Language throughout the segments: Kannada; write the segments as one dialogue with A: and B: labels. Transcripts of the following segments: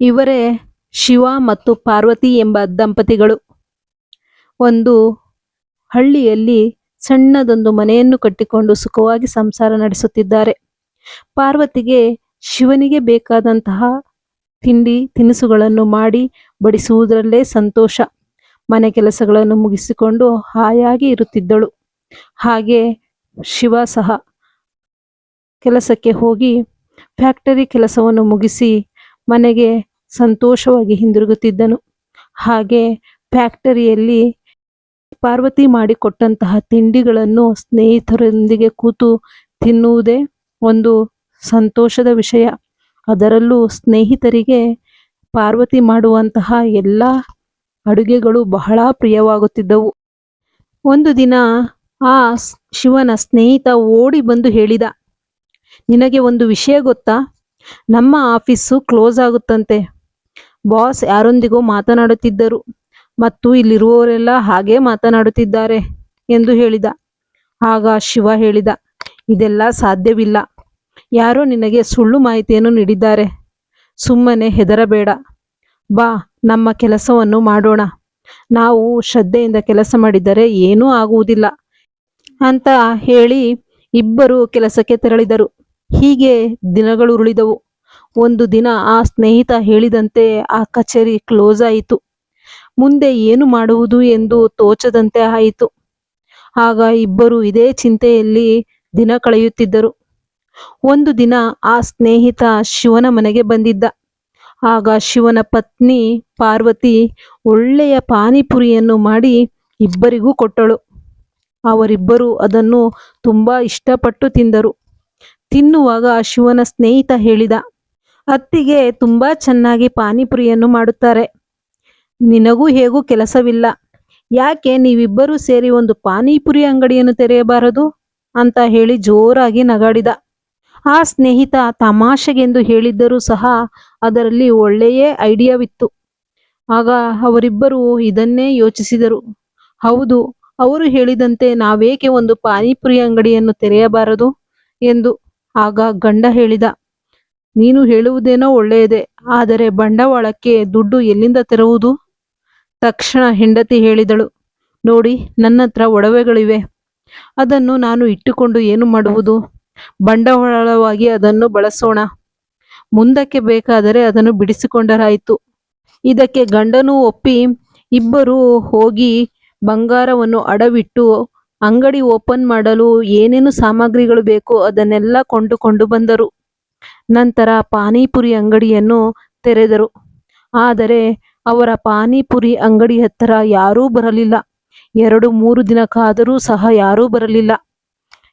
A: ಇವರೇ ಶಿವ ಮತ್ತು ಪಾರ್ವತಿ ಎಂಬ ದಂಪತಿಗಳು. ಒಂದು ಹಳ್ಳಿಯಲ್ಲಿ ಸಣ್ಣದೊಂದು ಮನೆಯನ್ನು ಕಟ್ಟಿಕೊಂಡು ಸುಖವಾಗಿ ಸಂಸಾರ ನಡೆಸುತ್ತಿದ್ದಾರೆ. ಪಾರ್ವತಿಗೆ ಶಿವನಿಗೆ ಬೇಕಾದಂತಹ ತಿಂಡಿ, ತಿನಿಸುಗಳನ್ನು ಮಾಡಿ ಬಡಿಸುವುದರಲ್ಲೇ ಸಂತೋಷ. ಮನೆ ಕೆಲಸಗಳನ್ನು ಮುಗಿಸಿಕೊಂಡು ಹಾಯಾಗಿ ಇರುತ್ತಿದ್ದಳು. ಹಾಗೆ ಶಿವ ಸಹ ಕೆಲಸಕ್ಕೆ ಹೋಗಿ ಫ್ಯಾಕ್ಟರಿ ಕೆಲಸವನ್ನು ಮುಗಿಸಿ ಮನೆಗೆ ಸಂತೋಷವಾಗಿ ಹಿಂದಿರುಗುತ್ತಿದ್ದನು. ಹಾಗೆ ಫ್ಯಾಕ್ಟರಿಯಲ್ಲಿ ಪಾರ್ವತಿ ಮಾಡಿಕೊಟ್ಟಂತಹ ತಿಂಡಿಗಳನ್ನು ಸ್ನೇಹಿತರೊಂದಿಗೆ ಕೂತು ತಿನ್ನುವುದೇ ಒಂದು ಸಂತೋಷದ ವಿಷಯ. ಅದರಲ್ಲೂ ಸ್ನೇಹಿತರಿಗೆ ಪಾರ್ವತಿ ಮಾಡುವಂತಹ ಎಲ್ಲ ಅಡುಗೆಗಳು ಬಹಳ ಪ್ರಿಯವಾಗುತ್ತಿದ್ದವು. ಒಂದು ದಿನ ಆ ಶಿವನ ಸ್ನೇಹಿತ ಓಡಿ ಬಂದು ಹೇಳಿದ, ನಿನಗೆ ಒಂದು ವಿಷಯ ಗೊತ್ತಾ? ನಮ್ಮ ಆಫೀಸು ಕ್ಲೋಸ್ ಆಗುತ್ತಂತೆ. ಬಾಸ್ ಯಾರೊಂದಿಗೂ ಮಾತನಾಡುತ್ತಿದ್ದರು. ಮತ್ತು ಇಲ್ಲಿರುವವರೆಲ್ಲ ಹಾಗೆ ಮಾತನಾಡುತ್ತಿದ್ದಾರೆ ಎಂದು ಹೇಳಿದ. ಆಗ ಶಿವ ಹೇಳಿದ, ಇದೆಲ್ಲ ಸಾಧ್ಯವಿಲ್ಲ. ಯಾರೋ ನಿನಗೆ ಸುಳ್ಳು ಮಾಹಿತಿಯನ್ನು ನೀಡಿದ್ದಾರೆ. ಸುಮ್ಮನೆ ಹೆದರಬೇಡ. ಬಾ, ನಮ್ಮ ಕೆಲಸವನ್ನು ಮಾಡೋಣ. ನಾವು ಶ್ರದ್ಧೆಯಿಂದ ಕೆಲಸ ಮಾಡಿದರೆ ಏನೂ ಆಗುವುದಿಲ್ಲ ಅಂತ ಹೇಳಿ ಇಬ್ಬರು ಕೆಲಸಕ್ಕೆ ತೆರಳಿದರು. ಹೀಗೆ ದಿನಗಳು ಉರುಳಿದವು ಒಂದು ದಿನ ಆ ಸ್ನೇಹಿತ ಹೇಳಿದಂತೆ ಆ ಕಚೇರಿ ಕ್ಲೋಸ್ ಆಯಿತು. ಮುಂದೆ ಏನು ಮಾಡುವುದು ಎಂದು ತೋಚದಂತೆ ಆಯಿತು. ಆಗ ಇಬ್ಬರು ಇದೇ ಚಿಂತೆಯಲ್ಲಿ ದಿನ ಕಳೆಯುತ್ತಿದ್ದರು. ಒಂದು ದಿನ ಆ ಸ್ನೇಹಿತ ಶಿವನ ಮನೆಗೆ ಬಂದಿದ್ದ. ಆಗ ಶಿವನ ಪತ್ನಿ ಪಾರ್ವತಿ ಒಳ್ಳೆಯ ಪಾನಿಪುರಿಯನ್ನು ಮಾಡಿ ಇಬ್ಬರಿಗೂ ಕೊಟ್ಟಳು. ಅವರಿಬ್ಬರು ಅದನ್ನು ತುಂಬಾ ಇಷ್ಟಪಟ್ಟು ತಿಂದರು. ತಿನ್ನುವಾಗ ಶಿವನ ಸ್ನೇಹಿತ ಹೇಳಿದ, ಅತ್ತಿಗೆ ತುಂಬಾ ಚೆನ್ನಾಗಿ ಪಾನಿಪುರಿಯನ್ನು ಮಾಡುತ್ತಾರೆ. ನಿನಗೂ ಹೇಗೂ ಕೆಲಸವಿಲ್ಲ. ಯಾಕೆ ನೀವಿಬ್ಬರೂ ಸೇರಿ ಒಂದು ಪಾನಿಪುರಿ ಅಂಗಡಿಯನ್ನು ತೆರೆಯಬಾರದು? ಅಂತ ಹೇಳಿ ಜೋರಾಗಿ ನಗಾಡಿದ. ಆ ಸ್ನೇಹಿತ ತಮಾಷೆಗೆಂದು ಹೇಳಿದ್ದರೂ ಸಹ ಅದರಲ್ಲಿ ಒಳ್ಳೆಯೇ ಐಡಿಯಾವಿತ್ತು. ಆಗ ಅವರಿಬ್ಬರು ಇದನ್ನೇ ಯೋಚಿಸಿದರು. ಹೌದು, ಅವರು ಹೇಳಿದಂತೆ ನಾವೇಕೆ ಒಂದು ಪಾನಿಪುರಿ ಅಂಗಡಿಯನ್ನು ತೆರೆಯಬಾರದು? ಎಂದು ಆಗ ಗಂಡ ಹೇಳಿದ, ನೀನು ಹೇಳುವುದೇನೋ ಒಳ್ಳೆಯದೇ, ಆದರೆ ಬಂಡವಾಳಕ್ಕೆ ದುಡ್ಡು ಎಲ್ಲಿಂದ ತರುವುದು? ತಕ್ಷಣ ಹೆಂಡತಿ ಹೇಳಿದಳು, ನೋಡಿ ನನ್ನ ಹತ್ರ ಒಡವೆಗಳಿವೆ, ಅದನ್ನು ನಾನು ಇಟ್ಟುಕೊಂಡು ಏನು ಮಾಡುವುದು? ಬಂಡವಾಳವಾಗಿ ಅದನ್ನು ಬಳಸೋಣ. ಮುಂದಕ್ಕೆ ಬೇಕಾದರೆ ಅದನ್ನು ಬಿಡಿಸಿಕೊಂಡರಾಯಿತು. ಇದಕ್ಕೆ ಗಂಡನೂ ಒಪ್ಪಿ ಇಬ್ಬರು ಹೋಗಿ ಬಂಗಾರವನ್ನು ಅಡವಿಟ್ಟು ಅಂಗಡಿ ಓಪನ್ ಮಾಡಲು ಏನೇನು ಸಾಮಗ್ರಿಗಳು ಬೇಕೋ ಅದನ್ನೆಲ್ಲ ಕೊಂಡುಕೊಂಡು ಬಂದರು. ನಂತರ ಪಾನಿಪುರಿ ಅಂಗಡಿಯನ್ನು ತೆರೆದರು. ಆದರೆ ಅವರ ಪಾನಿಪುರಿ ಅಂಗಡಿ ಹತ್ತಿರ ಯಾರೂ ಬರಲಿಲ್ಲ. ಎರಡು ಮೂರು ದಿನಕ್ಕಾದರೂ ಸಹ ಯಾರೂ ಬರಲಿಲ್ಲ.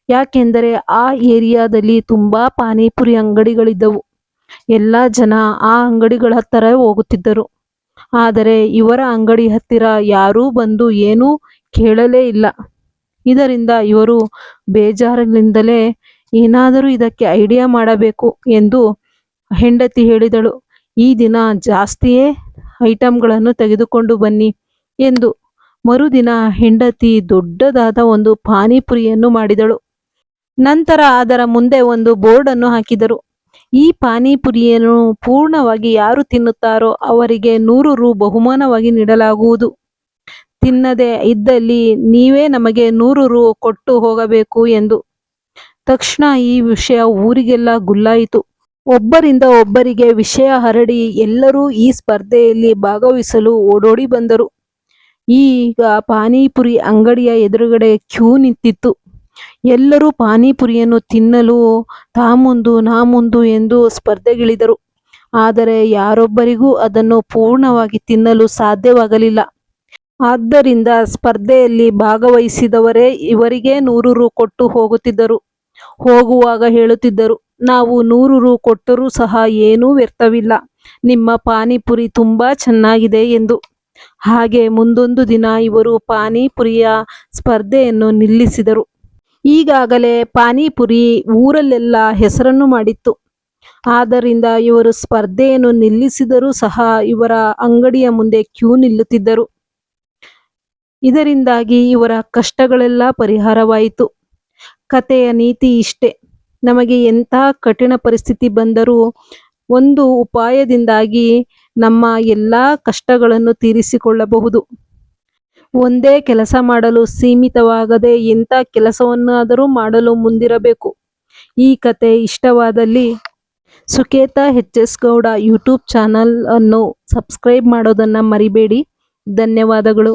A: ಯಾಕೆಂದರೆ ಆ ಏರಿಯಾದಲ್ಲಿ ತುಂಬಾ ಪಾನಿಪುರಿ ಅಂಗಡಿಗಳಿದ್ದವು. ಎಲ್ಲ ಜನ ಆ ಅಂಗಡಿಗಳ ಹತ್ತಿರ ಹೋಗುತ್ತಿದ್ದರು. ಆದರೆ ಇವರ ಅಂಗಡಿ ಹತ್ತಿರ ಯಾರೂ ಬಂದು ಏನೂ ಕೇಳಲೇ ಇಲ್ಲ. ಇದರಿಂದ ಇವರು ಬೇಜಾರಿನಿಂದಲೇ ಏನಾದರೂ ಇದಕ್ಕೆ ಐಡಿಯಾ ಮಾಡಬೇಕು ಎಂದು ಹೆಂಡತಿ ಹೇಳಿದಳು. ಈ ದಿನ ಜಾಸ್ತಿಯೇ ಐಟಂಗಳನ್ನು ತೆಗೆದುಕೊಂಡು ಬನ್ನಿ ಎಂದು ಮರುದಿನ ಹೆಂಡತಿ ದೊಡ್ಡದಾದ ಒಂದು ಪಾನಿಪುರಿಯನ್ನು ಮಾಡಿದಳು. ನಂತರ ಅದರ ಮುಂದೆ ಒಂದು ಬೋರ್ಡನ್ನು ಹಾಕಿದರು. ಈ ಪಾನಿಪುರಿಯನ್ನು ಪೂರ್ಣವಾಗಿ ಯಾರು ತಿನ್ನುತ್ತಾರೋ ಅವರಿಗೆ ನೂರು ರು ಬಹುಮಾನವಾಗಿ ನೀಡಲಾಗುವುದು. ತಿನ್ನದೆ ಇದ್ದಲ್ಲಿ ನೀವೇ ನಮಗೆ ನೂರು ರು ಕೊಟ್ಟು ಹೋಗಬೇಕು ಎಂದು. ತಕ್ಷಣ ಈ ವಿಷಯ ಊರಿಗೆಲ್ಲ ಗುಲ್ಲಾಯಿತು. ಒಬ್ಬರಿಂದ ಒಬ್ಬರಿಗೆ ವಿಷಯ ಹರಡಿ ಎಲ್ಲರೂ ಈ ಸ್ಪರ್ಧೆಯಲ್ಲಿ ಭಾಗವಹಿಸಲು ಓಡೋಡಿ ಬಂದರು. ಈಗ ಪಾನಿಪುರಿ ಅಂಗಡಿಯ ಎದುರುಗಡೆ ಕ್ಯೂ ನಿಂತಿತ್ತು. ಎಲ್ಲರೂ ಪಾನಿಪುರಿಯನ್ನು ತಿನ್ನಲು ತಾ ಮುಂದು ನಾ ಮುಂದು ಎಂದು ಸ್ಪರ್ಧೆಗಿಳಿದರು. ಆದರೆ ಯಾರೊಬ್ಬರಿಗೂ ಅದನ್ನು ಪೂರ್ಣವಾಗಿ ತಿನ್ನಲು ಸಾಧ್ಯವಾಗಲಿಲ್ಲ. ಆದ್ದರಿಂದ ಸ್ಪರ್ಧೆಯಲ್ಲಿ ಭಾಗವಹಿಸಿದವರೇ ಇವರಿಗೆ ನೂರು ರು ಕೊಟ್ಟು ಹೋಗುತ್ತಿದ್ದರು. ಹೋಗುವಾಗ ಹೇಳುತ್ತಿದ್ದರು, ನಾವು ನೂರು ರು ಕೊಟ್ಟರೂ ಸಹ ಏನೂ ವ್ಯರ್ಥವಿಲ್ಲ. ನಿಮ್ಮ ಪಾನಿಪುರಿ ತುಂಬಾ ಚೆನ್ನಾಗಿದೆ ಎಂದು. ಹಾಗೆ ಮುಂದೊಂದು ದಿನ ಇವರು ಪಾನಿಪುರಿಯ ಸ್ಪರ್ಧೆಯನ್ನು ನಿಲ್ಲಿಸಿದರು. ಈಗಾಗಲೇ ಪಾನಿಪುರಿ ಊರಲ್ಲೆಲ್ಲ ಹೆಸರನ್ನು ಮಾಡಿತ್ತು. ಆದ್ದರಿಂದ ಇವರು ಸ್ಪರ್ಧೆಯನ್ನು ನಿಲ್ಲಿಸಿದರೂ ಸಹ ಇವರ ಅಂಗಡಿಯ ಮುಂದೆ ಕ್ಯೂ ನಿಲ್ಲುತ್ತಿದ್ದರು. ಇದರಿಂದಾಗಿ ಇವರ ಕಷ್ಟಗಳೆಲ್ಲ ಪರಿಹಾರವಾಯಿತು. ಕಥೆಯ ನೀತಿ ಇಷ್ಟೆ. ನಮಗೆ ಎಂಥ ಕಠಿಣ ಪರಿಸ್ಥಿತಿ ಬಂದರೂ ಒಂದು ಉಪಾಯದಿಂದಾಗಿ ನಮ್ಮ ಎಲ್ಲ ಕಷ್ಟಗಳನ್ನು ತೀರಿಸಿಕೊಳ್ಳಬಹುದು. ಒಂದೇ ಕೆಲಸ ಮಾಡಲು ಸೀಮಿತವಾಗದೆ ಎಂಥ ಕೆಲಸವನ್ನಾದರೂ ಮಾಡಲು ಮುಂದಿರಬೇಕು. ಈ ಕತೆ ಇಷ್ಟವಾದಲ್ಲಿ Suketha H S Gowda YouTube channel ಅನ್ನು ಸಬ್ಸ್ಕ್ರೈಬ್ ಮಾಡೋದನ್ನು ಮರಿಬೇಡಿ. ಧನ್ಯವಾದಗಳು.